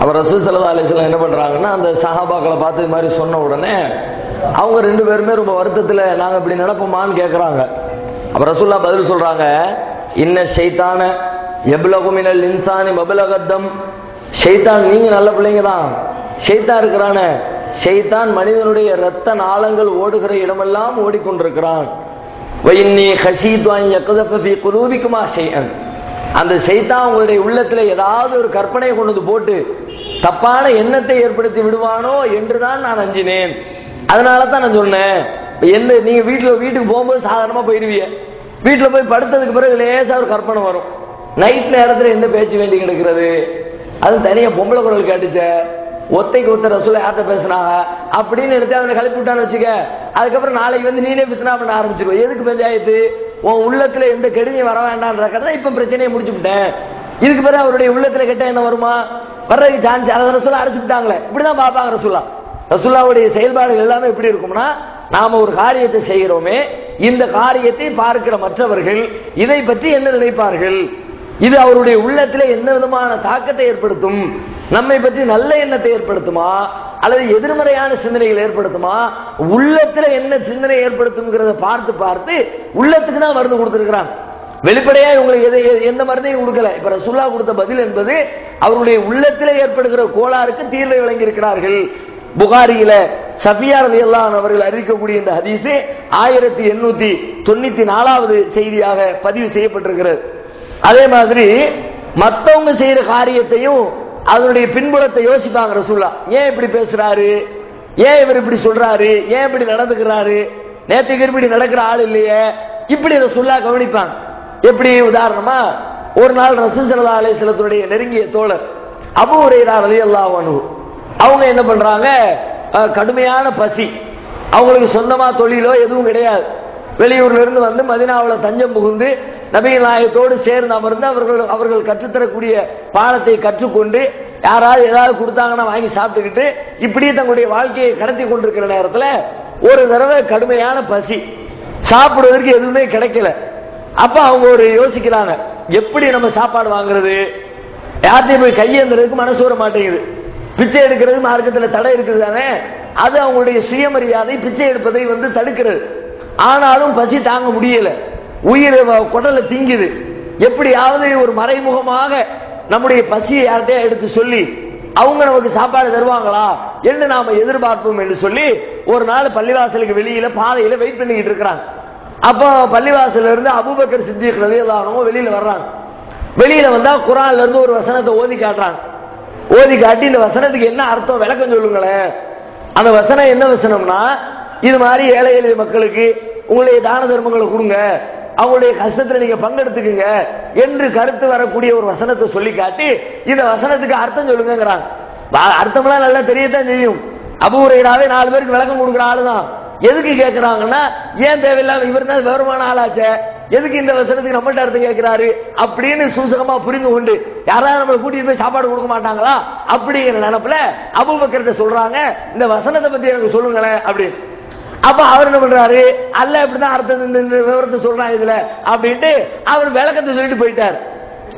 அவர் ரசூல் சல்லா அலிஸ்லாம் என்ன பண்றாங்கன்னா அந்த சஹாபாக்களை பார்த்து இது மாதிரி சொன்ன உடனே அவங்க ரெண்டு பேருமே ரொம்ப வருத்தத்தில் நாங்க இப்படி நடப்போமான்னு கேட்குறாங்க அப்ப ரசூல்லா பதில் சொல்றாங்க இன்ன ஷைத்தான எபுலகுமினல் இன்சானி மபுலகத்தம் ஷைத்தான் நீங்க நல்ல பிள்ளைங்க தான். ஷைத்தான் இருக்கிறான. ஷைத்தான் மனிதனுடைய ரத்த நாளங்கள் ஓடுகிற இடமெல்லாம் ஓடிக்கொண்டிருக்கிறான். அந்த செய்தா உங்களுடைய உள்ளத்துல ஏதாவது ஒரு கற்பனை கொண்டு வந்து போட்டு தப்பான எண்ணத்தை ஏற்படுத்தி விடுவானோ என்றுதான் நான் அஞ்சினேன். அதனால தான் நான் சொன்னேன். எந்த நீங்க வீட்டுல வீட்டுக்கு போகும்போது சாதாரணமா போயிருவீங்க வீட்டுல போய் படுத்ததுக்கு பிறகு லேசா ஒரு கற்பனை வரும். நைட் நேரத்துல எந்த பேச்சு வேண்டி கிடக்கிறது? அது தனியா பொம்பளை குரல் கேட்டுச்சேன் ஒத்தை ஒத்த ரசூல யார்கிட்ட பேசினாங்க. அப்படின்னு எடுத்து அவனை கிளப்பி விட்டான்னு வச்சுக்க அதுக்கப்புறம் நாளைக்கு வந்து நீனே பிசினா பண்ண ஆரம்பிச்சிருவோம் எதுக்கு பஞ்சாயத்து? உன் உள்ளத்துல எந்த கெடுமையும் வர வேண்டாம்ன்ற இப்ப பிரச்சனையை முடிச்சு விட்டேன். இதுக்கு பிறகு அவருடைய உள்ளத்துல கெட்ட என்ன வருமா? வர்றதுக்கு சான்ஸ் அதை ரசூலா அடைச்சு விட்டாங்களே. இப்படிதான் பார்ப்பாங்க ரசூலா. ரசூல்லாவுடைய செயல்பாடுகள் எல்லாமே எப்படி இருக்கும்னா நாம ஒரு காரியத்தை செய்கிறோமே. இந்த காரியத்தை பார்க்கிற மற்றவர்கள் இதை பற்றி என்ன நினைப்பார்கள்? இது அவருடைய உள்ளத்தில் என்ன விதமான தாக்கத்தை ஏற்படுத்தும்? நம்மை பற்றி நல்ல எண்ணத்தை ஏற்படுத்துமா? அல்லது எதிர்மறையான சிந்தனைகள் ஏற்படுத்துமா? உள்ளத்துல என்ன சிந்தனை ஏற்படுத்தும்ங்கிறத பார்த்து பார்த்து உள்ளத்துக்கு தான் மருந்து கொடுத்திருக்கிறான். வெளிப்படையா இவங்களுக்கு எதை எந்த மருந்தையும் கொடுக்கல. இப்ப ரசுல்லா கொடுத்த பதில் என்பது அவருடைய உள்ளத்தில் ஏற்படுகிற கோளாறுக்கு தீர்வை வழங்கியிருக்கிறார்கள். புகாரியில சஃபியா எல்லாம் அவர்கள் அறிவிக்கக்கூடிய இந்த ஹதீஸ் ஆயிரத்தி எண்ணூத்தி தொண்ணூத்தி நாலாவது செய்தியாக பதிவு செய்யப்பட்டிருக்கிறது. அதே மாதிரி மற்றவங்க செய்யற காரியத்தையும் அதனுடைய பின்புலத்தை யோசிப்பாங்க ரசூல்லா ஏன் இப்படி பேசுறாரு? ஏன் இவர் இப்படி சொல்றாரு? ஏன் இப்படி நடந்துக்கிறாரு? நேற்றுக்கு இப்படி நடக்கிற ஆள் இல்லையே. இப்படி ரசூல்லா கவனிப்பாங்க. எப்படி? உதாரணமா ஒரு நாள் ரசூல் சல்லா நெருங்கிய தோழர் அபு உரையரா ரலியல்லாஹு அல்லாஹ் அவங்க என்ன பண்றாங்க? கடுமையான பசி. அவங்களுக்கு சொந்தமா தொழிலோ எதுவும் கிடையாது. வெளியூர்ல இருந்து வந்து மதினாவில் தஞ்சம் புகுந்து நபிகள் நாயகத்தோடு சேர்ந்து அமர்ந்து அவர்கள் அவர்கள் கற்றுத்தரக்கூடிய பாடத்தை கற்றுக்கொண்டு யாராவது ஏதாவது கொடுத்தாங்கன்னா வாங்கி சாப்பிட்டுக்கிட்டு இப்படியே தங்களுடைய வாழ்க்கையை கடத்தி கொண்டிருக்கிற நேரத்தில் ஒரு தடவை கடுமையான பசி. சாப்பிடுவதற்கு எதுவுமே கிடைக்கல. அப்ப அவங்க ஒரு யோசிக்கிறாங்க எப்படி நம்ம சாப்பாடு வாங்குறது? யார்கிட்டயும் போய் கையேந்துறதுக்கு மனசு வர மாட்டேங்குது. பிச்சை எடுக்கிறது மார்க்கத்தில் தடை இருக்குது தானே? அது அவங்களுடைய சுயமரியாதை பிச்சை எடுப்பதை வந்து தடுக்கிறது. ஆனாலும் பசி தாங்க முடியல. உயிர் குடல திங்குது. எப்படியாவது ஒரு மறைமுகமாக நம்முடைய பசியை யார்கிட்டயா எடுத்து சொல்லி அவங்க நமக்கு சாப்பாடு தருவாங்களா? என்று நாம எதிர்பார்ப்போம் என்று சொல்லி ஒரு நாள் பள்ளிவாசலுக்கு வெளியில பாதையில வெயிட் பண்ணிக்கிட்டு இருக்கிறாங்க. அப்போ பள்ளிவாசல இருந்து அபுபக்கர் சித்திக் ரலியல்லாஹு வெளியில வர்றாங்க. வெளியில வந்தா குரான்ல இருந்து ஒரு வசனத்தை ஓதி காட்டுறாங்க. ஓதி காட்டி இந்த வசனத்துக்கு என்ன அர்த்தம்? விளக்கம் சொல்லுங்களேன். அந்த வசனம் என்ன வசனம்னா இது மாதிரி ஏழை எளிய மக்களுக்கு உங்களுடைய தான தர்மங்களை கொடுங்க. அவங்களுடைய கஷ்டத்துல நீங்க பங்கெடுத்துக்குங்க என்று கருத்து வரக்கூடிய ஒரு வசனத்தை சொல்லி காட்டி இந்த வசனத்துக்கு அர்த்தம் சொல்லுங்கிறாங்க வா- அர்த்தம்லாம் நல்லா தெரியத்தான் செய்யும். அபூரையராவே நாலு பேருக்கு விளக்கம் கொடுக்குற ஆளுதான். எதுக்கு கேட்கிறாங்கன்னா ஏன் தேவையில்லாம இவர் தான் விவரமான ஆளாச்சே? எதுக்கு இந்த வசனத்துக்கு நம்மள்ட்ட அர்த்தம் கேட்கிறாரு அப்படின்னு சூசகமா புரிந்து கொண்டு யாராவது நம்மளை கூட்டிட்டு போய் சாப்பாடு கொடுக்க மாட்டாங்களா? அப்படிங்கிற நினைப்புல அபூபக்கர்ட்ட சொல்றாங்க. இந்த வசனத்தை பத்தி எனக்கு சொல்லுங்களேன் அப்படின்னு. அப்ப அவர் என்ன பண்றாரு? அல்ல இப்படிதான் அர்த்தம் இந்த விவரத்தை சொல்றான் இதுல. அப்படின்ட்டு அவர் விளக்கத்தை சொல்லிட்டு போயிட்டார்.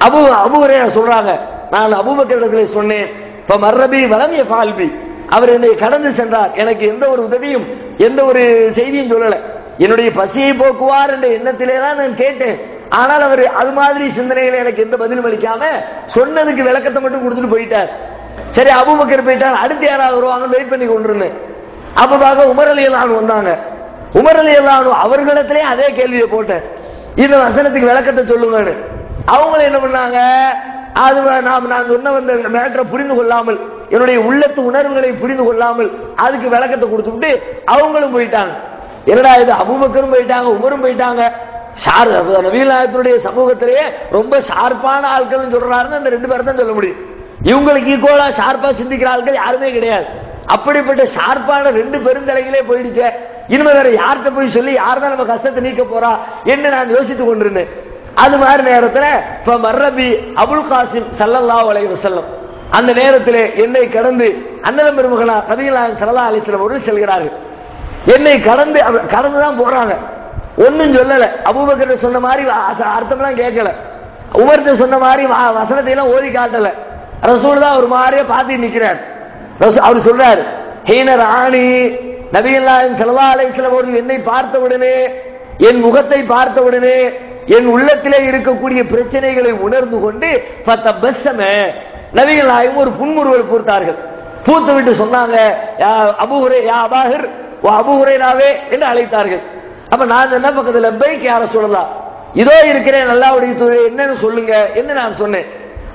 அபு அபுவரே சொல்றாங்க. நான் அபூபக்கரிடத்துல சொன்னேன் இப்ப மர்ரபி வளமிய பால்பி அவர் என்னை கடந்து சென்றார். எனக்கு எந்த ஒரு உதவியும் எந்த ஒரு செய்தியும் சொல்லல. என்னுடைய பசியை போக்குவார் என்ற எண்ணத்திலே தான் நான் கேட்டேன். ஆனால் அவர் அது மாதிரி சிந்தனையில எனக்கு எந்த பதிலும் அளிக்காம சொன்னதுக்கு விளக்கத்தை மட்டும் கொடுத்துட்டு போயிட்டார். சரி அபூபக்கர் போயிட்டார். அடுத்து யாராவது வருவாங்க வெயிட் பண்ணி கொண்டிருந்தேன். அப்பதாக பார்க்க வந்தாங்க. உமரலி அலி அவர்களிடத்திலே அதே கேள்வியை போட்டேன். இந்த வசனத்துக்கு விளக்கத்தை சொல்லுங்கன்னு. அவங்களும் என்ன பண்ணாங்க? அது நாம் நான் சொன்ன வந்த மேட்டரை புரிந்து கொள்ளாமல் என்னுடைய உள்ளத்து உணர்வுகளை புரிந்து கொள்ளாமல் அதுக்கு விளக்கத்தை கொடுத்துட்டு அவங்களும் போயிட்டாங்க. என்னடா இது அபுபக்கரும் போயிட்டாங்க உமரும் போயிட்டாங்க. ஷார் நவீனாயத்தினுடைய சமூகத்திலேயே ரொம்ப ஷார்ப்பான ஆட்கள் சொல்றாருன்னு அந்த ரெண்டு பேரும் தான் சொல்ல முடியும். இவங்களுக்கு ஈக்குவலா ஷார்ப்பா சிந்திக்கிற ஆட்கள் யாருமே கிடையாது. அப்படிப்பட்ட ஷார்ப்பான ரெண்டு பெருந்தலைகளே போயிடுச்சு. இனிமே வேற யார்கிட்ட போய் சொல்லி யார் தான் நம்ம கஷ்டத்தை நீக்க போறா என்று நான் யோசித்துக் கொண்டிருந்தேன். அது மாதிரி நேரத்தில் இப்ப மர்ரபி அபுல் காசிம் சல்லல்லா அலைஹி செல்லம் அந்த நேரத்தில் என்னை கடந்து அண்ணன் பெருமகனா கதிகளாக சல்லா அலிஸ்லம் அவர்கள் செல்கிறார்கள். என்னை கடந்து அவர் கடந்து தான் போறாங்க. ஒன்றும் சொல்லலை. அபூபக்கர் சொன்ன மாதிரி அர்த்தம்லாம் கேட்கல. உமர்த்த சொன்ன மாதிரி வ- வசனத்தை எல்லாம் ஓதி காட்டல. ரசூல் தான் ஒரு மாதிரியே பார்த்து நிற்கிறார் அவர் சொல்றாரு ஹீனர் ஆணி நபியல்லாயின் செலவா அலைஸ்லம் அவர்கள் என்னை பார்த்தவுடனே என் முகத்தை பார்த்தவுடனே என் உள்ளத்திலே இருக்கக்கூடிய பிரச்சனைகளை உணர்ந்து கொண்டு பத்த பெஸ்ஸமே நபிகள் நாயகம் ஒரு புன்முறுவல் பூர்த்தார்கள். பூத்து விட்டு சொன்னாங்க யா அபுஹுரே யா அபாஹிர் ஓ அபுஹுரேனாவே என்று அழைத்தார்கள். அப்ப நான் என்ன பக்கத்துல பைக் யார சொல்லலாம் இதோ இருக்கிறேன் நல்லாவுடைய தூதரே என்னன்னு சொல்லுங்க என்று நான் சொன்னேன்.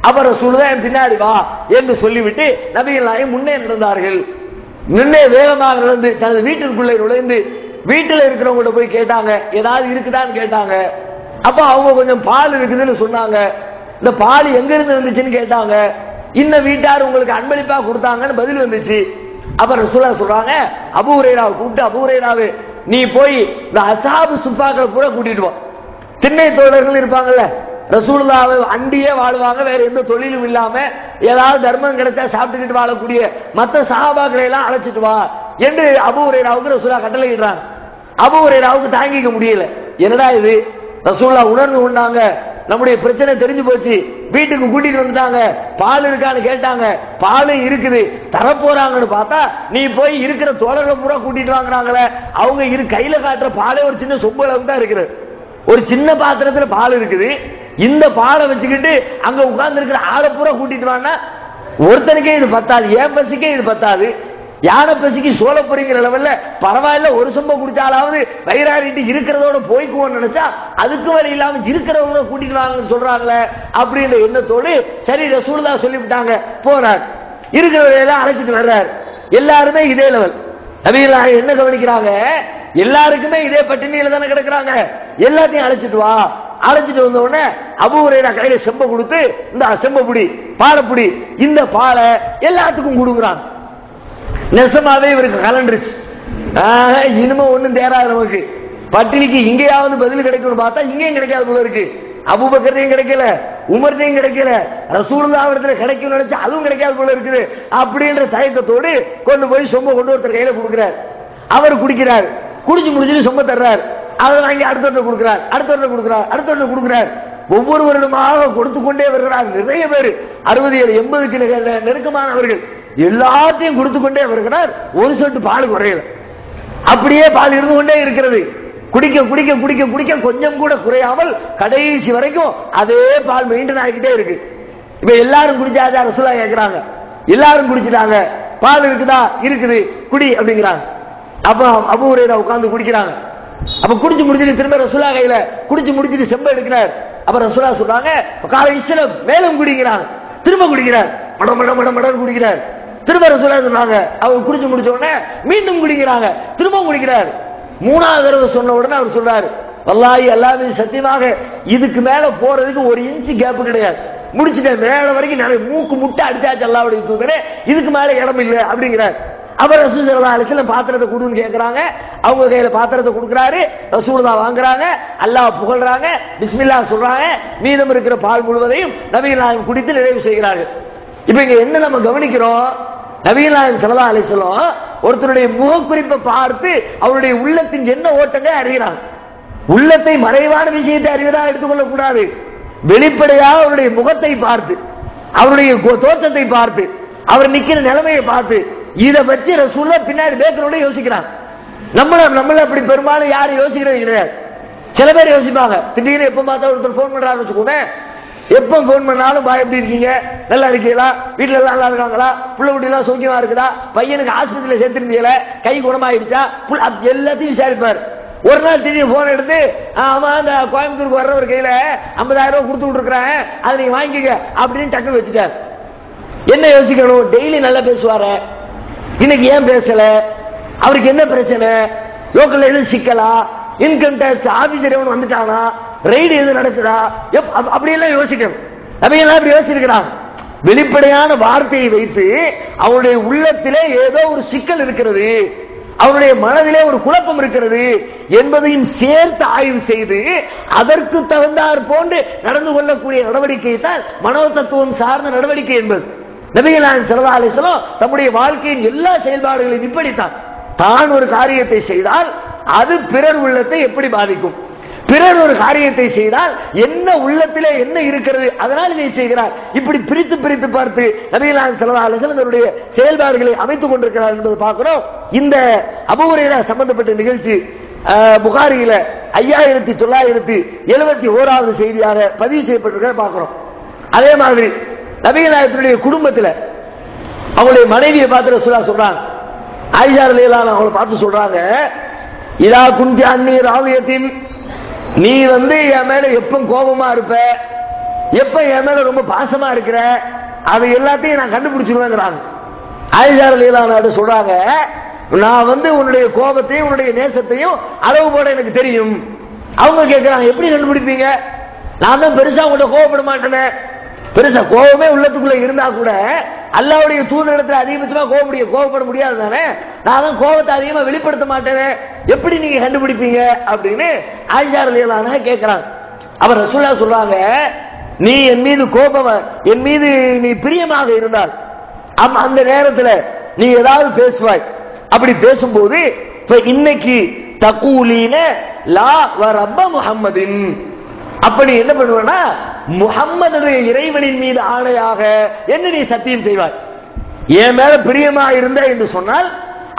அப்புறம் சொல்லுதான் என் பின்னாடி வா என்று சொல்லிவிட்டு நபிகள் நாயம் முன்னே நடந்தார்கள். முன்னே வேகமாக நடந்து தனது வீட்டிற்குள்ளே நுழைந்து வீட்டில் இருக்கிறவங்கள்ட்ட போய் கேட்டாங்க ஏதாவது இருக்குதான்னு கேட்டாங்க. அப்ப அவங்க கொஞ்சம் பால் இருக்குதுன்னு சொன்னாங்க. இந்த பால் எங்க இருந்து வந்துச்சுன்னு கேட்டாங்க. இந்த வீட்டார் உங்களுக்கு அன்பளிப்பா கொடுத்தாங்கன்னு பதில் வந்துச்சு. அப்புறம் சொல்ல சொல்றாங்க அபூரைராவை கூப்பிட்டு அபூரைராவு நீ போய் இந்த அசாபு சுப்பாக்களை கூட கூட்டிட்டு வா. திண்ணை தோழர்கள் இருப்பாங்கல்ல ரசூல்லாவை அண்டியே வாழ்வாங்க வேற எந்த தொழிலும் இல்லாம ஏதாவது தர்மம் கிடைச்சா சாப்பிட்டுக்கிட்டு வாழக்கூடிய மற்ற சஹாபாக்களை எல்லாம் அழைச்சிட்டு வா என்று அபு உரைராவுக்கு ரசூலா கட்டளையிடுறாங்க. அபு உரைராவுக்கு தாங்கிக்க முடியல. என்னடா இது? ரசூல்லா உணர்ந்து கொண்டாங்க. நம்முடைய பிரச்சனை தெரிஞ்சு போச்சு. வீட்டுக்கு கூட்டிட்டு வந்துட்டாங்க. பால் இருக்கான்னு கேட்டாங்க. பால் இருக்குது தரப்போறாங்கன்னு பார்த்தா நீ போய் இருக்கிற தோழர்கள் பூரா கூட்டிட்டு வாங்குறாங்களே. அவங்க இரு கையில காட்டுற பாலே ஒரு சின்ன சொம்பு அளவு தான் இருக்குது. ஒரு சின்ன பாத்திரத்துல பால் இருக்குது. இந்த பாலை வச்சுக்கிட்டு அங்க உட்கார்ந்து இருக்கிற ஆளை பூரா கூட்டிட்டு வாங்க ஒருத்தனுக்கே இது பத்தாது ஏன் பசிக்கே இது பத்தாது. யானை பசிக்கு சோழ போறீங்கிற லெவல்ல பரவாயில்ல ஒரு சொம்ப குடிச்சாலாவது வயிறாறிட்டு இருக்கிறதோட போய்க்குவோம் நினைச்சா அதுக்கு வரை இல்லாம இருக்கிறவங்க கூட்டிட்டு வாங்கன்னு சொல்றாங்களே அப்படின்ற எண்ணத்தோடு சரி ரசூலுல்லா சொல்லிவிட்டாங்க போறார். இருக்கிறவரையெல்லாம் அழைச்சிட்டு வர்றாரு. எல்லாருமே இதே லெவல் நபிகளா என்ன கவனிக்கிறாங்க? எல்லாருக்குமே இதே பட்டினியில தானே கிடக்குறாங்க. எல்லாத்தையும் அழைச்சிட்டு வா. அழைச்சிட்டு வந்த உடனே அபூரையா கையில செம்ப கொடுத்து இந்த செம்பப்புடி புடி இந்த பாலை எல்லாத்துக்கும் கொடுக்குறாங்க. நெசமாவே இவருக்கு கலண்டுருச்சு இனிமே ஒண்ணும் தேராது நமக்கு. பட்டினிக்கு இங்கேயாவது பதில் கிடைக்கும்னு பார்த்தா இங்கேயும் கிடைக்காது போல இருக்கு. அபுபக்கரையும் கிடைக்கல உமர்னையும் கிடைக்கல. ரசூலுல்லாவிடத்துல கிடைக்கும் நினைச்சு அதுவும் கிடைக்காது போல இருக்குது. அப்படின்ற தயக்கத்தோடு கொண்டு போய் சொம்ப கொண்டு ஒருத்தர் கையில கொடுக்கிறார். அவர் குடிக்கிறார். குடிச்சு முடிச்சுட்டு சொம்ப தர்றார். அதை வாங்கி அடுத்தவர்கிட்ட கொடுக்கிறார் அடுத்தவர்கிட்ட கொடுக்கிறார் அடுத்தவர்கிட்ட கொடுக்கிறார். ஒவ்வொரு வருடமாக கொடுத்து கொண்டே வருகிறார். நிறைய பேர் அறுபது ஏழு எண்பதுக்கு நெருக்கமானவர்கள் எல்லாத்தையும் கொடுத்து கொண்டே வருகிறார். ஒரு சொட்டு பால் குறையல. அப்படியே பால் இருந்து கொண்டே இருக்கிறது. குடிக்க குடிக்க குடிக்க குடிக்க கொஞ்சம் கூட குறையாமல் கடைசி வரைக்கும் அதே பால் மெயின்டைன் ஆகிக்கிட்டே இருக்கு. இப்ப எல்லாரும் குடிச்சாச்சா ரசூலா கேட்கிறாங்க எல்லாரும் குடிச்சிட்டாங்க. பால் இருக்குதா? இருக்குது. குடி அப்படிங்கிறாங்க. அப்ப அபூரையில உட்காந்து குடிக்கிறாங்க. அப்ப குடிச்சு முடிச்சுட்டு திரும்ப ரசுலா கையில குடிச்சு முடிச்சிட்டு செம்ப எடுக்கிறார். அப்ப ரசுலா சொல்றாங்க கால இஷ்ட மேலும் குடிக்கிறார். திரும்ப குடிக்கிறார். மடம் மடம் மடம் மடம் குடிக்கிறார். திரும்ப ரசுலா சொன்னாங்க அவர் குடிச்சு முடிச்ச உடனே மீண்டும் குடிக்கிறாங்க. திரும்ப குடிக்கிறார். மூணாவது தடவை சொன்ன உடனே அவர் சொல்றாரு வல்லாயி எல்லாமே சத்தியமாக இதுக்கு மேல போறதுக்கு ஒரு இன்ச்சு கேப் கிடையாது. முடிச்சுட்டேன் மேல வரைக்கும் நிறைய மூக்கு முட்டை அடிச்சாச்சு அல்லாவுடைய தூக்கறே இதுக்கு மேல இடம் இல்லை அப்படிங்கிறார். அவர் ரசூல் அலிஸ்லாம் பாத்திரத்தை கொடுன்னு கேட்கறாங்க அவங்க கையில பாத்திரத்தை கொடுக்கறாரு. ரசூல் வாங்குறாங்க. அல்லாஹ் புகழ்றாங்க. பிஸ்மில்லா சொல்றாங்க. மீதம் இருக்கிற பால் முழுவதையும் நவீன குடித்து நிறைவு செய்கிறார்கள். இப்ப இங்க என்ன நம்ம கவனிக்கிறோம்? நபிகள் சலதா சல்லா அலிஸ்லாம் ஒருத்தருடைய முகக்குறிப்பை பார்த்து அவருடைய உள்ளத்தின் என்ன ஓட்டங்களை அறிகிறாங்க உள்ளத்தை மறைவான விஷயத்தை அறிவதாக எடுத்துக்கொள்ள கூடாது. வெளிப்படையாக அவருடைய முகத்தை பார்த்து அவருடைய தோற்றத்தை பார்த்து அவர் நிக்கிற நிலைமையை பார்த்து இதை வச்சு ரசூல்லா பின்னாடி பேக்கரோட யோசிக்கிறாங்க நம்மள நம்மள அப்படி பெரும்பாலும் யாரும் யோசிக்கிறது கிடையாது. சில பேர் யோசிப்பாங்க. திடீர்னு எப்ப பார்த்தா ஒருத்தர் போன் பண்றாரு வச்சுக்கோங்க எப்ப போன் பண்ணாலும் பா எப்படி இருக்கீங்க? நல்லா இருக்கீங்களா? வீட்டுல எல்லாம் நல்லா இருக்காங்களா? புள்ள குட்டி எல்லாம் சௌக்கியமா இருக்குதா? பையனுக்கு ஆஸ்பத்திரியில சேர்த்திருந்தீங்கள? கை குணமாயிடுச்சா? எல்லாத்தையும் விசாரிப்பார். ஒரு நாள் திடீர்னு போன் எடுத்து ஆமா அந்த கோயம்புத்தூருக்கு ஒரு கையில 50000 ரூபாய் கொடுத்து விட்டுருக்கிறேன். அதை நீங்க வாங்கிக்க அப்படின்னு டக்குன்னு வச்சுட்டார். என்ன யோசிக்கணும்? டெய்லி நல்லா பேசுவாரு. இன்னைக்கு ஏன் பேசல? அவருக்கு என்ன பிரச்சனை? லோக்கல் எதுவும் சிக்கலா? இன்கம் டேக்ஸ் ஆபீசர் எவன் வந்துட்டானா? ரெய்டு எதுவும் நடக்குதா? எப்- அப்- அப்படியெல்லாம் யோசிக்கணும். அவையெல்லாம் இப்படி யோசிச்சிருக்கிறான் வெளிப்படையான வார்த்தையை வைத்து அவருடைய உள்ளத்திலே ஏதோ ஒரு சிக்கல் இருக்கிறது. அவருடைய மனதிலே ஒரு குழப்பம் இருக்கிறது என்பதையும் சேர்த்து ஆய்வு செய்து அதற்கு தகுந்தார் போன்று நடந்து கொள்ளக்கூடிய நடவடிக்கை தான் மனோ தத்துவம் சார்ந்த நடவடிக்கை என்பது. நபிகளான் சல்லா அலிஸ்லாம் தம்முடைய வாழ்க்கையின் எல்லா செயல்பாடுகளையும் இப்படித்தான். தான் ஒரு காரியத்தை செய்தால் அது பிறர் உள்ளத்தை எப்படி பாதிக்கும்? பிறர் ஒரு காரியத்தை செய்தால் என்ன உள்ளத்திலே என்ன இருக்கிறது? அதனால் இதை செய்கிறார். இப்படி பிரித்து பிரித்து பார்த்து நபிகளான் செலவாளர்களுடைய செயல்பாடுகளை அமைத்துக் கொண்டிருக்கிறார் என்பதை பார்க்கிறோம். இந்த அபுரையில சம்பந்தப்பட்ட நிகழ்ச்சி புகாரியில ஐயாயிரத்தி தொள்ளாயிரத்தி எழுபத்தி ஓராவது செய்தியாக பதிவு செய்யப்பட்டிருக்கிறத பார்க்கிறோம். அதே மாதிரி நபிகளாயத்தினுடைய குடும்பத்தில் அவங்களுடைய மனைவியை பார்த்து ரசூலா சொல்றாங்க. ஆயிஷா ரலியல்லாஹு அவங்கள பார்த்து சொல்றாங்க இதா குந்தி அன்னி ராவியத்தின் நீ வந்து என் மேல எப்ப கோபமா இருப்ப? எப்ப என் மேல ரொம்ப பாசமா இருக்கிற? அது எல்லாத்தையும் நான் கண்டுபிடிச்சிருவேங்கிறாங்க. ஆயிஷா ரலியல்லாஹு சொல்றாங்க நான் வந்து உன்னுடைய கோபத்தையும் உன்னுடைய நேசத்தையும் அளவு போட எனக்கு தெரியும். அவங்க கேட்கிறாங்க எப்படி கண்டுபிடிப்பீங்க? நான் தான் பெருசா உங்கள்கிட்ட கோபப்பட மாட்டேனே. பெருசா கோபமே உள்ளத்துக்குள்ள இருந்தா கூட அல்லாவுடைய தூதரிடத்துல அதிகபட்சமா கோபப்படிய கோபப்பட முடியாது தானே? நான் தான் கோபத்தை அதிகமா வெளிப்படுத்த மாட்டேன். எப்படி நீங்க கண்டுபிடிப்பீங்க? அப்படின்னு ஆயிஷா ரலியல்லாஹு கேட்கிறாங்க அவர் ரசூல்லா சொல்றாங்க நீ என் மீது கோபம் என் மீது நீ பிரியமாக இருந்தால் அம் அந்த நேரத்துல நீ ஏதாவது பேசுவாய். அப்படி பேசும்போது இப்ப இன்னைக்கு தக்கூலின லா வ ரப்ப முஹம்மதின். அப்படி என்ன பண்ணுவேன்னா முகம்மதுடைய இறைவனின் மீது ஆணையாக என்ன நீ சத்தியம் செய்வாய்? என் மேல பிரியமா இருந்த என்று சொன்னால்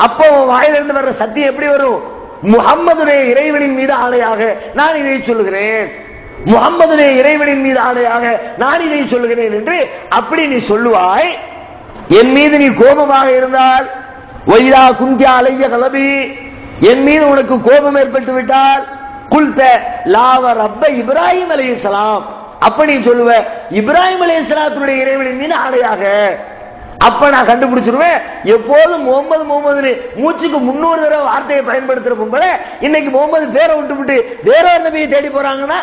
அப்போ உன் வாயிலிருந்து வர்ற சத்தியம் எப்படி வரும்? முகம்மதுடைய இறைவனின் மீது ஆணையாக நான் இதை சொல்லுகிறேன். முகம்மதுடைய இறைவனின் மீது ஆணையாக நான் இதை சொல்லுகிறேன் என்று அப்படி நீ சொல்லுவாய். என் மீது நீ கோபமாக இருந்தால் ஒய்தா குந்தியா அலைய கலபி. என் மீது உனக்கு கோபம் ஏற்பட்டு விட்டால் குல்த லாவ ரப்ப இப்ராஹிம் அலைஹிஸ்ஸலாம். அப்ப நீ சொல்லுவ இப்ராஹிம் அலைஹிஸ்ஸலாத்துடைய இறைவனின் மீது ஆடையாக அப்ப நான் கண்டுபிடிச்சிருவேன் எப்போதும் முகமது முகமது மூச்சுக்கு முன்னூறு தடவை வார்த்தையை பயன்படுத்துற பொம்பளை இன்னைக்கு முகமது பேரை விட்டு விட்டு வேற ஒரு நபியை தேடி போறாங்கன்னா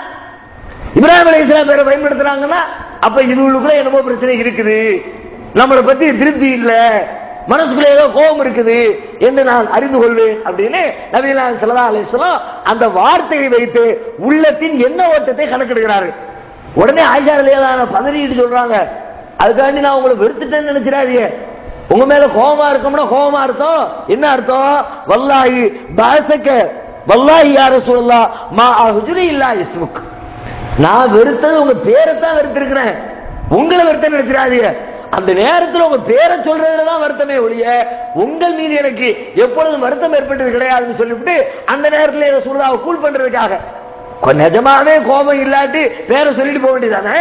இப்ராஹிம் அலைஹிஸ்ஸலாம் பேரை பயன்படுத்துறாங்கன்னா அப்ப இதுகளுக்குள்ள என்னமோ பிரச்சனை இருக்குது. நம்மளை பத்தி திருப்தி இல்லை. மனசுக்குள்ள ஏதோ கோபம் இருக்குது என்று நான் அறிந்து கொள்வேன் அப்படின்னு நபிலாம் சல்லா அலிஸ்லாம் அந்த வார்த்தையை வைத்து உள்ளத்தின் என்ன ஓட்டத்தை கணக்கெடுக்கிறார்கள் உடனே ஆயிஷா அலியலான பதறிட்டு சொல்றாங்க. அதுக்காண்டி நான் உங்களை வெறுத்துட்டேன்னு நினைச்சிடாதீங்க. உங்க மேல கோபமா இருக்கோம்னா கோபமா அர்த்தம். என்ன அர்த்தம்? வல்லாஹி பாசக்க. வல்லாஹி யார சொல்லலாம் மா அஹுஜுரி இல்லா இஸ்முக். நான் வெறுத்தது உங்க தான் வெறுத்திருக்கிறேன். உங்களை வெறுத்த நினைச்சிடாதீங்க. அந்த நேரத்தில் உங்க பேரை சொல்றதுல தான் வருத்தமே ஒழிய உங்கள் மீது எனக்கு எப்பொழுதும் வருத்தம் ஏற்பட்டது கிடையாதுன்னு சொல்லிவிட்டு அந்த நேரத்தில் இதை சூழலாவை கூல் பண்றதுக்காக. நிஜமாவே கோபம் இல்லாட்டி பேரை சொல்லிட்டு போக வேண்டியதானே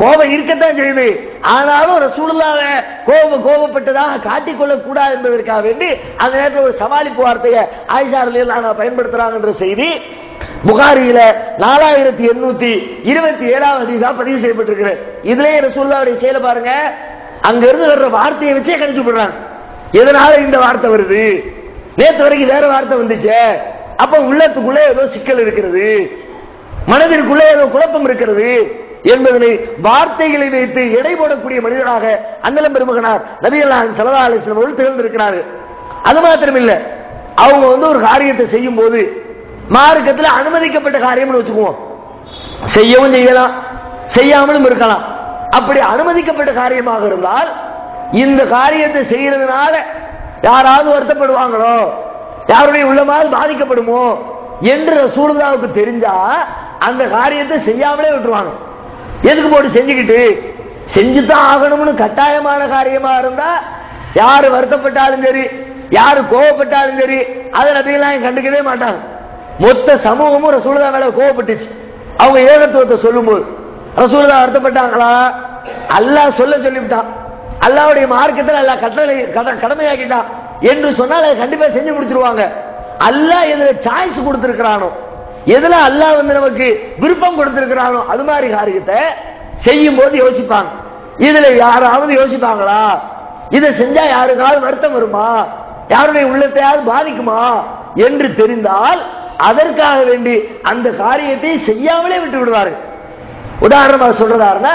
கோபம் இருக்கத்தான் செய்யுது. ஆனாலும் ரசூலுல்லாவை கோபம் கோபப்பட்டதாக காட்டிக்கொள்ள கூடாது என்பதற்காக வேண்டி அந்த நேரத்தில் ஒரு சமாளிப்பு வார்த்தையை ஆயிஷா ரலியல்லாஹு பயன்படுத்துறாங்கன்ற செய்தி புகாரியில நாலாயிரத்தி எண்ணூத்தி இருபத்தி ஏழாவது பதிவு செய்யப்பட்டிருக்கிறது. இதுலயே ரசூல்லாவுடைய செயலை பாருங்க. அங்க இருந்து வர்ற வார்த்தையை வச்சே கணிச்சு விடுறாங்க எதனால இந்த வார்த்தை வருது? நேற்று வரைக்கும் வேற வார்த்தை வந்துச்சே. அப்ப உள்ளத்துக்குள்ளே ஏதோ சிக்கல் இருக்கிறது. மனதிற்குள்ளே ஏதோ குழப்பம் இருக்கிறது. என்பதனை வார்த்தைகளை வைத்து எடை போடக்கூடிய மனிதனாக அண்ணலம் பெருமகனார் நபிகளான் சலதா அலிஸ்லம் அவர்கள் திகழ்ந்திருக்கிறார்கள். அது மாத்திரம் இல்ல அவங்க வந்து ஒரு காரியத்தை செய்யும் போது மார்க்கத்தில் அனுமதிக்கப்பட்ட காரியம்னு வச்சுக்குவோம். செய்யவும் செய்யலாம். செய்யாமலும் இருக்கலாம். அப்படி அனுமதிக்கப்பட்ட காரியமாக இருந்தால் இந்த காரியத்தை செய்யறதுனால யாராவது வருத்தப்படுவாங்களோ யாருடைய உள்ளமாவது பாதிக்கப்படுமோ என்று சூழ்நிலாவுக்கு தெரிஞ்சா அந்த காரியத்தை செய்யாமலே விட்டுருவாங்க. எதுக்கு போட்டு செஞ்சுக்கிட்டு? செஞ்சுதான் ஆகணும்னு கட்டாயமான காரியமா இருந்தா யாரு வருத்தப்பட்டாலும் சரி யாரு கோவப்பட்டாலும் சரி அதை நபிகளாம் கண்டுக்கவே மாட்டாங்க. மொத்த சமூகமும் ரசூலுதா மேல கோவப்பட்டுச்சு. அவங்க ஏகத்துவத்தை சொல்லும்போது ரசூல்லா வருத்தப்பட்டாங்களா? அல்லாஹ் சொல்ல சொல்லிவிட்டான். அல்லாவுடைய மார்க்கத்தில் அல்லா கட்டளை கட- கடமையாக்கிட்டான். என்று சொன்னால் அதை கண்டிப்பாக செஞ்சு முடிச்சிருவாங்க அல்லாஹ் எதுல சாய்ஸ் கொடுத்துருக்கிறானோ எதுல அல்லாஹ் வந்து நமக்கு விருப்பம் கொடுத்துருக்கிறானோ அது மாதிரி காரியத்தை செய்யும் போது யோசிப்பாங்க. இதுல யாராவது யோசிப்பாங்களா? இதை செஞ்சா யாருக்காவது வருத்தம் வருமா? யாருடைய உள்ளத்தையாவது பாதிக்குமா? என்று தெரிந்தால் அதற்காக வேண்டி அந்த காரியத்தை செய்யாமலே விட்டு விடுவார்கள் உதாரணமாக சொல்றதாருன்னா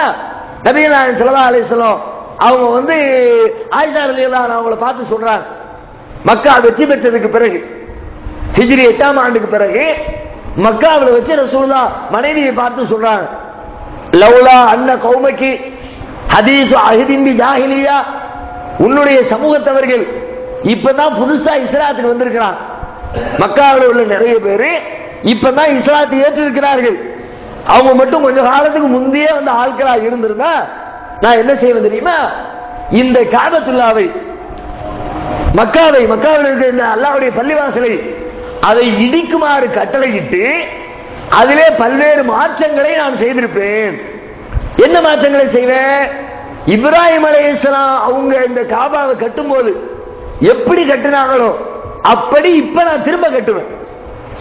நபீனாயன் நாயகம் ஸல்லல்லாஹு அவங்க வந்து ஆயிஷா ரலியல்லாஹு அவங்கள பார்த்து சொல்றாங்க. மக்கா வெற்றி பெற்றதுக்கு பிறகு ஹிஜ்ரி எட்டாம் ஆண்டுக்கு பிறகு மக்காவில் வச்சு ரசூலுல்லா மனைவியை பார்த்து சொல்றாங்க. லவ்லா அன்ன கௌமக்கி ஹதீசு அஹிதின் ஜாஹிலியா. உன்னுடைய சமூகத்தவர்கள் இப்பதான் புதுசா இஸ்லாத்துக்கு வந்திருக்கிறான் மக்காவில் உள்ள நிறைய பேரு இப்பதான் இஸ்லாத்தை ஏற்றிருக்கிறார்கள். அவங்க மட்டும் கொஞ்ச காலத்துக்கு முந்தையே வந்து ஆட்களா இருந்திருந்தா நான் என்ன செய்வேன் தெரியுமா? இந்த காபத்துல்லாவை மக்காவை மக்காவில் இருக்கிற இந்த அல்லாவுடைய பள்ளிவாசலை அதை இடிக்குமாறு கட்டளையிட்டு அதிலே பல்வேறு மாற்றங்களை நான் செய்திருப்பேன். என்ன மாற்றங்களை செய்வேன்? இப்ராஹிம் அலைஹிஸ்ஸலாம் அவங்க இந்த காபாவை கட்டும்போது எப்படி கட்டினாங்களோ அப்படி இப்ப நான் திரும்ப கட்டுவேன்.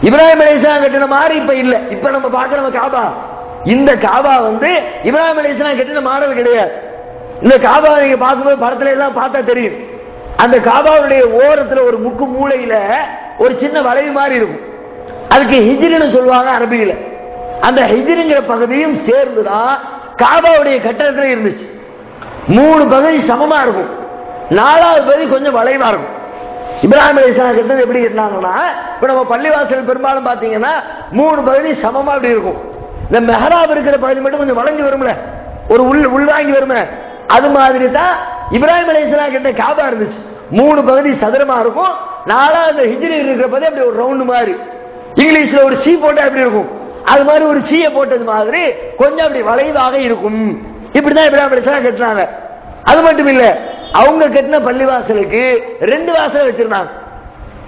இப்ராஹிம் அலிஸ்லாம் கட்டின மாதிரி இப்ப இல்ல. இப்ப நம்ம பார்க்கிறோம் காபா. இந்த காபா வந்து இப்ராஹிம் அலிஸ்லாம் கட்டின மாடல் கிடையாது. இந்த காபா நீங்க பார்க்கும்போது படத்துல எல்லாம் பார்த்தா தெரியும். அந்த காபாவுடைய ஓரத்துல ஒரு முக்கு மூளையில ஒரு சின்ன வளைவு மாதிரி இருக்கும். அதுக்கு ஹிஜ்ரின்னு சொல்லுவாங்க அரபியில. அந்த ஹிஜ்ரிங்கிற பகுதியும் சேர்ந்துதான் காபாவுடைய கட்டடத்துல இருந்துச்சு. மூணு பகுதி சமமா இருக்கும். நாலாவது பகுதி கொஞ்சம் வளைவா இருக்கும். இப்ராஹிம் அலிஸ்லாம் கட்டது எப்படி கட்டினாங்கன்னா இப்ப நம்ம பள்ளிவாசல் பெரும்பாலும் பாத்தீங்கன்னா மூணு பகுதி சமமா அப்படி இருக்கும். இந்த மெஹராப் இருக்கிற பகுதி மட்டும் கொஞ்சம் வளைஞ்சு வரும்ல. ஒரு உள் உள்வாங்கி வருமே. அது மாதிரி தான் இப்ராஹிம் அலிஸ்லாம் கிட்ட காபா இருந்துச்சு. மூணு பகுதி சதுரமா இருக்கும். நாலாவது ஹிஜ்ரி இருக்கிற பகுதி அப்படி ஒரு ரவுண்டு மாதிரி. இங்கிலீஷ்ல ஒரு சி போட்டா எப்படி இருக்கும்? அது மாதிரி ஒரு சீயை போட்டது மாதிரி கொஞ்சம் அப்படி வளைவாக இருக்கும். இப்படிதான் இப்ராஹிம் அலிஸ்லாம் கட்டினாங்க அது மட்டும் இல்ல அவங்க கட்டின பள்ளிவாசலுக்கு ரெண்டு வாசல் வச்சிருந்தாங்க.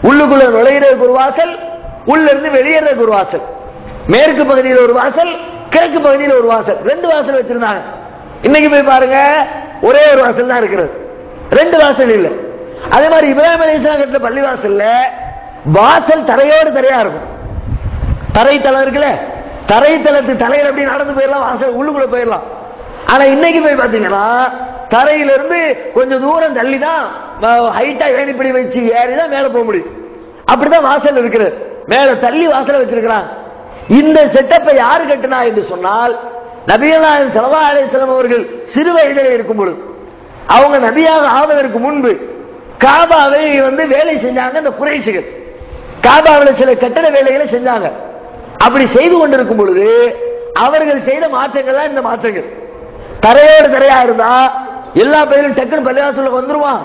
உள்ளுக்குள்ள நுழையிறதுக்கு ஒரு வாசல் உள்ள இருந்து வெளியேறதுக்கு ஒரு வாசல். மேற்கு பகுதியில் ஒரு வாசல் கிழக்கு பகுதியில் ஒரு வாசல். ரெண்டு வாசல் வச்சிருந்தாங்க. இன்னைக்கு போய் பாருங்க ஒரே ஒரு வாசல் தான் இருக்கிறது. ரெண்டு வாசல் இல்ல. அதே மாதிரி இப்ராஹிம் அலிஸ்லாம் கட்டின பள்ளிவாசல்ல வாசல் தரையோடு தரையா இருக்கும். தரைத்தளம் இருக்குல்ல தரைத்தளத்து தலையில் அப்படி நடந்து போயிடலாம் வாசல் உள்ளுக்குள்ள போயிடலாம். ஆனா இன்னைக்கு போய் பாத்தீங்கன்னா தரையிலிருந்து கொஞ்சம் தூரம் தள்ளி தான் ஹைட்டா ஏணிப்படி வச்சு ஏறி தான் மேல போக முடியும். அப்படிதான் வாசல் இருக்கிறது. மேல தள்ளி வாசல் வச்சிருக்கிறான். இந்த செட்டப்பை யாரு கட்டினா என்று சொன்னால் நபிகளாயம் சலவா அலிஸ்லாம் அவர்கள் சிறு வயதில் இருக்கும் பொழுது அவங்க நபியாக ஆவதற்கு முன்பு காபாவை வந்து வேலை செஞ்சாங்க இந்த குறைசிகள் காபாவில் சில கட்டட வேலைகளை செஞ்சாங்க. அப்படி செய்து கொண்டிருக்கும் பொழுது அவர்கள் செய்த மாற்றங்கள் தான் இந்த மாற்றங்கள். தரையோடு தரையா இருந்தா எல்லா பயிலும் டக்குன்னு பள்ளிவாசலுக்கு வந்துருவான்.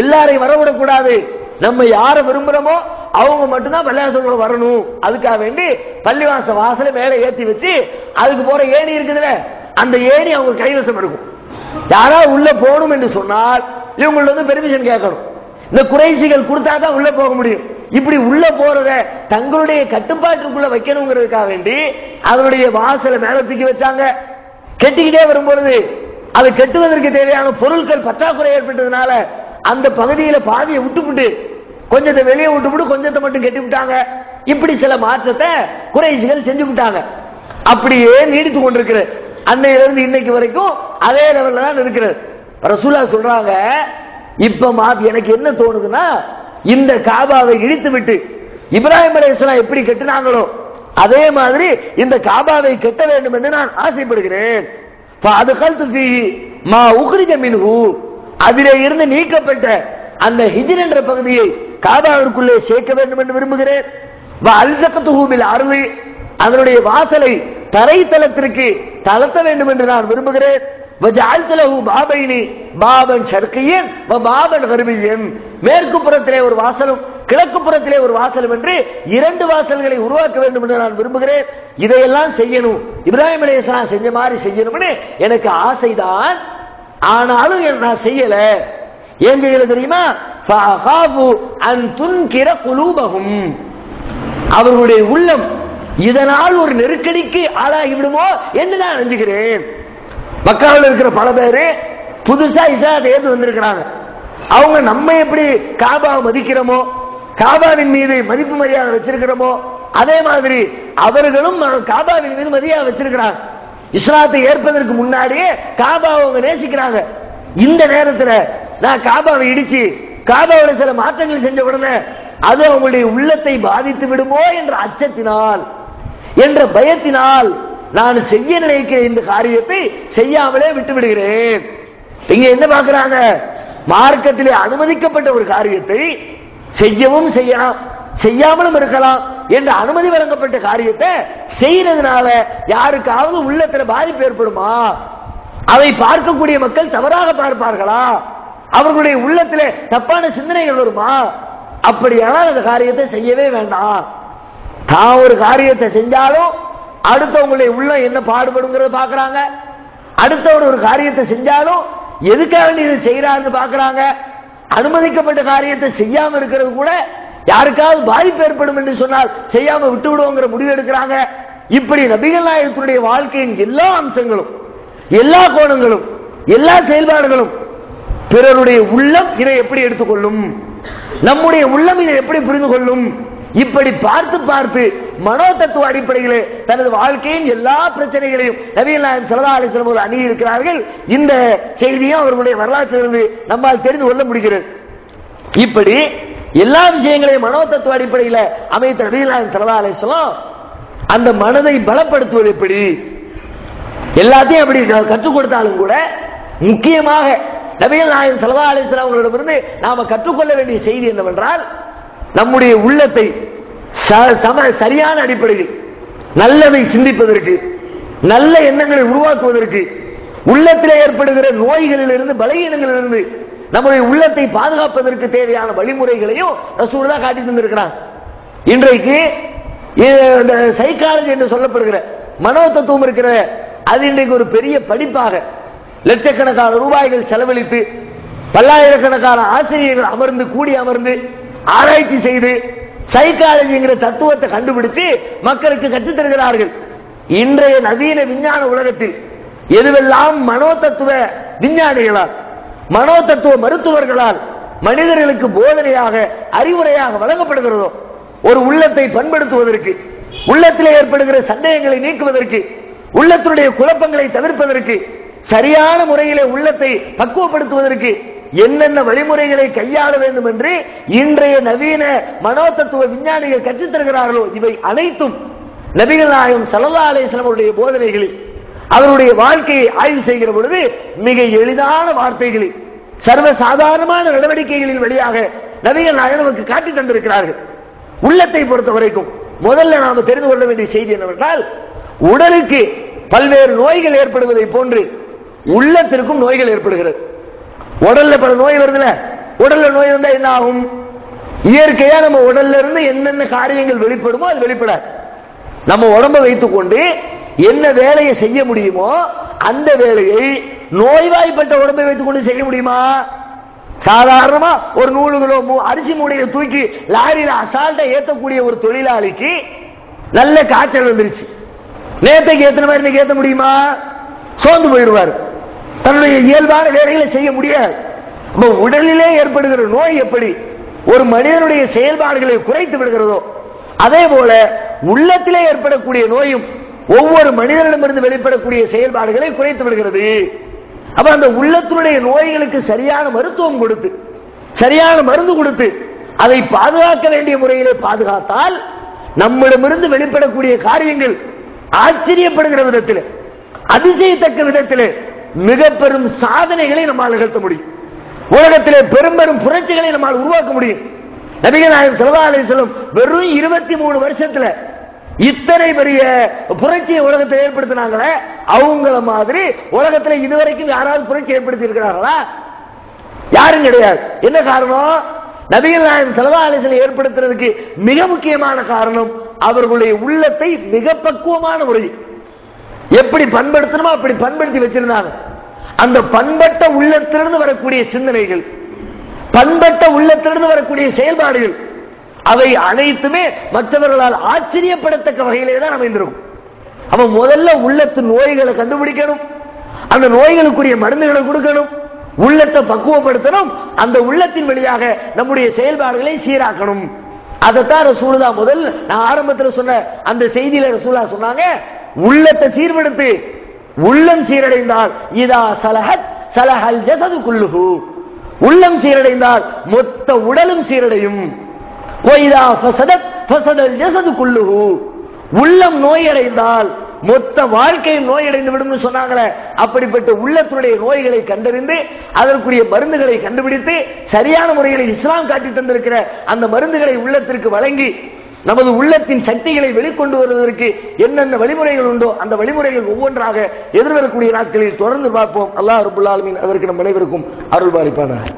எல்லாரையும் வரவிடக்கூடாது. நம்ம யாரை விரும்புறோமோ அவங்க மட்டும்தான் பள்ளிவாசலுக்குள்ள வரணும். அதுக்காக வேண்டி பள்ளிவாச வாசலை மேலே ஏத்தி வச்சு அதுக்கு போற ஏணி இருக்குதுல அந்த ஏணி அவங்க கைவசம் இருக்கும். யாராவது உள்ள போகணும் என்று சொன்னால் இவங்கள்ட்ட வந்து பெர்மிஷன் கேட்கணும். இந்த குறைசிகள் கொடுத்தா தான் உள்ள போக முடியும். இப்படி உள்ள போறத தங்களுடைய கட்டுப்பாட்டுக்குள்ள வைக்கணுங்கிறதுக்காக வேண்டி அதனுடைய வாசலை மேல தூக்கி வச்சாங்க. கெட்டிக்கிட்டே வரும்பொழுது அது கெட்டுவதற்கு தேவையான பொருட்கள் பற்றாக்குறை ஏற்பட்டதுனால அந்த பகுதியில பாதியை விட்டுவிட்டு கொஞ்சத்தை வெளியே விட்டுவிட்டு கொஞ்சத்தை மட்டும் கெட்டி விட்டாங்க. இப்படி சில மாற்றத்தை குறைசிகள் செஞ்சு விட்டாங்க. அப்படியே நீடித்து கொண்டிருக்கிறது அன்னையிலிருந்து இன்னைக்கு வரைக்கும் அதே லெவல்ல தான் இருக்கிறது. ரசூலா சொல்றாங்க இப்ப மாப் எனக்கு என்ன தோணுதுன்னா இந்த காபாவை இடித்து விட்டு இப்ராஹிம் அலைஹிஸ்ஸலாம் எப்படி கட்டினாங்களோ அதே மாதிரி இந்த காபாவை கட்ட வேண்டும் என்று நான் ஆசைப்படுகிறேன். மா உக்ரிஜ மின்ஹு அதிலே இருந்து நீக்கப்பட்ட அந்த ஹிஜ்ர் என்ற பகுதியை காபாவிற்குள்ளே சேர்க்க வேண்டும் என்று விரும்புகிறேன். அல்சகத்துஹு அருள். அதனுடைய வாசலை தரைத்தளத்திற்கு தளர்த்த வேண்டும் என்று நான் விரும்புகிறேன். وجعلت له بابين بابا شرقيا وبابا غربيا மேற்கு புறத்திலே ஒரு வாசலும் கிழக்கு புறத்திலே ஒரு வாசலும் என்று இரண்டு வாசல்களை உருவாக்க வேண்டும் என்று நான் விரும்புகிறேன் இதையெல்லாம் செய்யணும் இப்ராஹிம் அலைஹிஸ்ஸலாம் செஞ்ச மாதிரி செய்யணும்னு எனக்கு ஆசைதான் ஆனாலும் நான் செய்யல ஏன் செய்யல தெரியுமா ஃபஅகாஃபு அன் துன்கிர குலூபஹும் அவர்களுடைய உள்ளம் இதனால் ஒரு நெருக்கடிக்கு ஆளாகி விடுமோ என்று நான் நினைச்சுக்கிறேன் மக்காவில் இருக்கிற பல பேரு புதுசா இஸ்லாத்தை ஏற்று வந்திருக்கிறாங்க. அவங்க நம்ம எப்படி காபா மதிக்கிறோமோ காபாவின் மீது மதிப்பு மரியாதை வச்சிருக்கிறோமோ அதே மாதிரி அவர்களும் காபாவின் மீது மரியாதை வச்சிருக்கிறாங்க. இஸ்லாத்தை ஏற்பதற்கு முன்னாடியே காபாவை அவங்க நேசிக்கிறாங்க. இந்த நேரத்தில் நான் காபாவை இடிச்சு காபாவோட சில மாற்றங்கள் செஞ்ச உடனே அது அவங்களுடைய உள்ளத்தை பாதித்து விடுமோ என்ற அச்சத்தினால் என்ற பயத்தினால் நான் செய்ய நினைக்கிற இந்த காரியத்தை செய்யாமலே விட்டு விடுகிறேன் இங்க என்ன பாக்குறாங்க மார்க்கத்திலே அனுமதிக்கப்பட்ட ஒரு காரியத்தை செய்யவும் செய்யலாம் செய்யாமலும் இருக்கலாம் என்று அனுமதி வழங்கப்பட்ட காரியத்தை செய்யறதுனால யாருக்காவது உள்ளத்துல பாதிப்பு ஏற்படுமா? அதை பார்க்கக்கூடிய மக்கள் தவறாக பார்ப்பார்களா? அவர்களுடைய உள்ளத்துல தப்பான சிந்தனைகள் வருமா? அப்படியானால் அந்த காரியத்தை செய்யவே வேண்டாம். தான் ஒரு காரியத்தை செஞ்சாலும் அடுத்தவங்களுடைய உள்ள என்ன பாடுபடுங்கிறத பாக்குறாங்க அடுத்தவர் ஒரு காரியத்தை செஞ்சாலும் எதுக்காக வேண்டி இதை செய்யறாருன்னு பாக்குறாங்க அனுமதிக்கப்பட்ட காரியத்தை செய்யாம இருக்கிறது கூட யாருக்காவது பாதிப்பு ஏற்படும் என்று சொன்னால் செய்யாம விட்டு விடுவோங்கிற முடிவு எடுக்கிறாங்க. இப்படி நபிகள் நாயகத்தினுடைய வாழ்க்கையின் எல்லா அம்சங்களும் எல்லா கோணங்களும் எல்லா செயல்பாடுகளும் பிறருடைய உள்ளம் இதை எப்படி எடுத்துக்கொள்ளும்? நம்முடைய உள்ளம் இதை எப்படி புரிந்து கொள்ளும் இப்படி பார்த்து பார்த்து மனோ தத்துவ அடிப்படையிலே தனது வாழ்க்கையின் எல்லா பிரச்சனைகளையும் நவீன நாயன் சல்லா அலிஸ்லம் அவர்கள் அணுகி இருக்கிறார்கள் இந்த செய்தியும் அவர்களுடைய வரலாற்றிலிருந்து நம்மால் தெரிந்து கொள்ள முடிகிறது. இப்படி எல்லா விஷயங்களையும் மனோ தத்துவ அடிப்படையில் அமைத்த நவீன நாயன் சல்லா அந்த மனதை பலப்படுத்துவது எப்படி? எல்லாத்தையும் அப்படி கற்றுக் கொடுத்தாலும் கூட முக்கியமாக நபிகள் நாயகம் சலதா அலிஸ்லாம் அவர்களிடமிருந்து நாம கற்றுக்கொள்ள வேண்டிய செய்தி என்னவென்றால் நம்முடைய உள்ளத்தை ச- சம- சரியான அடிப்படையில் நல்லதை சிந்திப்பதற்கு நல்ல எண்ணங்களை உருவாக்குவதற்கு உள்ளத்திலே ஏற்படுகிற நோய்களிலிருந்து பலகீனங்களிலிருந்து நம்முடைய உள்ளத்தை பாதுகாப்பதற்கு தேவையான வழிமுறைகளையும் ரசூலுல்லா காட்டி தந்திருக்கிறார். இன்றைக்கு இந்த சைக்காலஜி என்று சொல்லப்படுகிற மனோ தத்துவம் இருக்கிற அது இன்றைக்கு ஒரு பெரிய படிப்பாக லட்சக்கணக்கான ரூபாய்கள் செலவழித்து பல்லாயிரக்கணக்கான ஆசிரியர்கள் அமர்ந்து கூடி அமர்ந்து ஆராய்ச்சி செய்து சைக்காலஜிங்கிற தத்துவத்தை கண்டுபிடிச்சு மக்களுக்கு கற்றுத்தருகிறார்கள் இன்றைய நவீன விஞ்ஞான உலகத்தில் எதுவெல்லாம் மனோ தத்துவ விஞ்ஞானிகளால் மனோ தத்துவ மருத்துவர்களால் மனிதர்களுக்கு போதனையாக அறிவுரையாக வழங்கப்படுகிறதோ ஒரு உள்ளத்தை பண்படுத்துவதற்கு உள்ளத்தில் ஏற்படுகிற சந்தேகங்களை நீக்குவதற்கு உள்ளத்தினுடைய குழப்பங்களை தவிர்ப்பதற்கு சரியான முறையிலே உள்ளத்தை பக்குவப்படுத்துவதற்கு என்னென்ன வழிமுறைகளை கையாள வேண்டும் என்று இன்றைய நவீன மனோ தத்துவ விஞ்ஞானிகள் கற்றுத் தருகிறார்களோ இவை அனைத்தும் நபிகள் நாயகம் சல்லா அலிஸ்லாம் போதனைகளில் அவருடைய வாழ்க்கையை ஆய்வு செய்கிற பொழுது மிக எளிதான வார்த்தைகளில் சர்வ சாதாரணமான நடவடிக்கைகளின் வழியாக நபிகள் நாயகம் நமக்கு காட்டி தந்திருக்கிறார்கள். உள்ளத்தை பொறுத்த வரைக்கும் முதல்ல நாம் தெரிந்து கொள்ள வேண்டிய செய்தி என்னவென்றால் உடலுக்கு பல்வேறு நோய்கள் ஏற்படுவதை போன்று உள்ளத்திற்கும் நோய்கள் ஏற்படுகிறது. உடல்ல பல நோய் வருதுல. உடல்ல நோய் வந்தா என்ன ஆகும்? இயற்கையா நம்ம உடல்ல இருந்து என்னென்ன காரியங்கள் வெளிப்படுமோ அது வெளிப்படாது. நம்ம உடம்ப வைத்துக் கொண்டு என்ன வேலையை செய்ய முடியுமோ அந்த வேலையை நோய்வாய்ப்பட்ட உடம்பை வைத்துக் கொண்டு செய்ய முடியுமா? சாதாரணமா ஒரு நூறு கிலோ மூ- அரிசி மூடையை தூக்கி லாரியில அசால்ட்டா ஏத்தக்கூடிய ஒரு தொழிலாளிக்கு நல்ல காய்ச்சல் வந்துருச்சு. நேத்தைக்கு ஏத்தன மாதிரி இன்னைக்கு ஏத்த முடியுமா? சோர்ந்து போயிடுவாரு. தன்னுடைய இயல்பான வேலைகளை செய்ய முடியாது. உடலிலே ஏற்படுகிற நோய் எப்படி? ஒரு மனிதனுடைய செயல்பாடுகளை குறைத்து விடுகிறதோ அதே போல உள்ளத்திலே ஏற்படக்கூடிய நோயும் ஒவ்வொரு மனிதனிடமிருந்து வெளிப்படக்கூடிய செயல்பாடுகளை குறைத்து விடுகிறது. அப்ப அந்த உள்ளத்தினுடைய நோய்களுக்கு சரியான மருத்துவம் கொடுத்து சரியான மருந்து கொடுத்து அதை பாதுகாக்க வேண்டிய முறையிலே பாதுகாத்தால் நம்மிடமிருந்து வெளிப்படக்கூடிய காரியங்கள் ஆச்சரியப்படுகிற விதத்தில் அதிசயத்தக்க விதத்தில் மிக பெரும் சாதனைகளை நம்மால் நிகழ்த்த முடியும். உலகத்திலே பெரும் பெரும் புரட்சிகளை நம்மால் உருவாக்க முடியும். நபிகள் நாயகம் ஸல்லல்லாஹு அலைஹி வெறும் இருபத்தி மூணு வருஷத்துல இத்தனை பெரிய புரட்சியை உலகத்தை ஏற்படுத்தினாங்களே அவங்கள மாதிரி உலகத்தில் இதுவரைக்கும் யாராவது புரட்சி ஏற்படுத்தி இருக்கிறார்களா? யாரும் கிடையாது. என்ன காரணம்? நபிகள் நாயன் செலவா அலைஹி ஏற்படுத்துறதுக்கு மிக முக்கியமான காரணம் அவர்களுடைய உள்ளத்தை மிக பக்குவமான முறையில் எப்படி பண்படுத்தணுமோ அப்படி பண்படுத்தி வச்சிருந்தாங்க. அந்த பண்பட்ட உள்ளத்திலிருந்து வரக்கூடிய சிந்தனைகள் பண்பட்ட உள்ளத்திலிருந்து வரக்கூடிய செயல்பாடுகள் அவை அனைத்துமே மற்றவர்களால் ஆச்சரியப்படத்தக்க வகையிலே தான் அமைந்திருக்கும். அவன் முதல்ல உள்ளத்து நோய்களை கண்டுபிடிக்கணும் அந்த நோய்களுக்குரிய மருந்துகளை கொடுக்கணும் உள்ளத்தை பக்குவப்படுத்தணும் அந்த உள்ளத்தின் வழியாக நம்முடைய செயல்பாடுகளை சீராக்கணும். அதைத்தான் ரசூலுதா முதல் நான் ஆரம்பத்தில் சொன்ன அந்த செய்தியில ரசூலா சொன்னாங்க உள்ளத்தை சீர்படுத்து உள்ளம் சீரடைந்தால் இதா சலஹத் சலஹல் ஜசது குல்லுஹு. உள்ளம் சீரடைந்தால் மொத்த உடலும் சீரடையும். ஒய்தா ஃபசதத் ஃபசதல் ஜசது குல்லுஹு. உள்ளம் நோயடைந்தால் மொத்த வாழ்க்கையும் நோயடைந்து விடும் சொன்னாங்களே அப்படிப்பட்ட உள்ளத்தினுடைய நோய்களை கண்டறிந்து அதற்குரிய மருந்துகளை கண்டுபிடித்து சரியான முறையில் இஸ்லாம் காட்டி தந்திருக்கிற அந்த மருந்துகளை உள்ளத்திற்கு வழங்கி நமது உள்ளத்தின் சக்திகளை வெளிக்கொண்டு வருவதற்கு என்னென்ன வழிமுறைகள் உண்டோ அந்த வழிமுறைகள் ஒவ்வொன்றாக எதிர்வரக்கூடிய நாட்களில் தொடர்ந்து பார்ப்போம். அல்லாஹ் ரபுல் அதற்கு நம் அனைவருக்கும் அருள் பாலிப்பானார்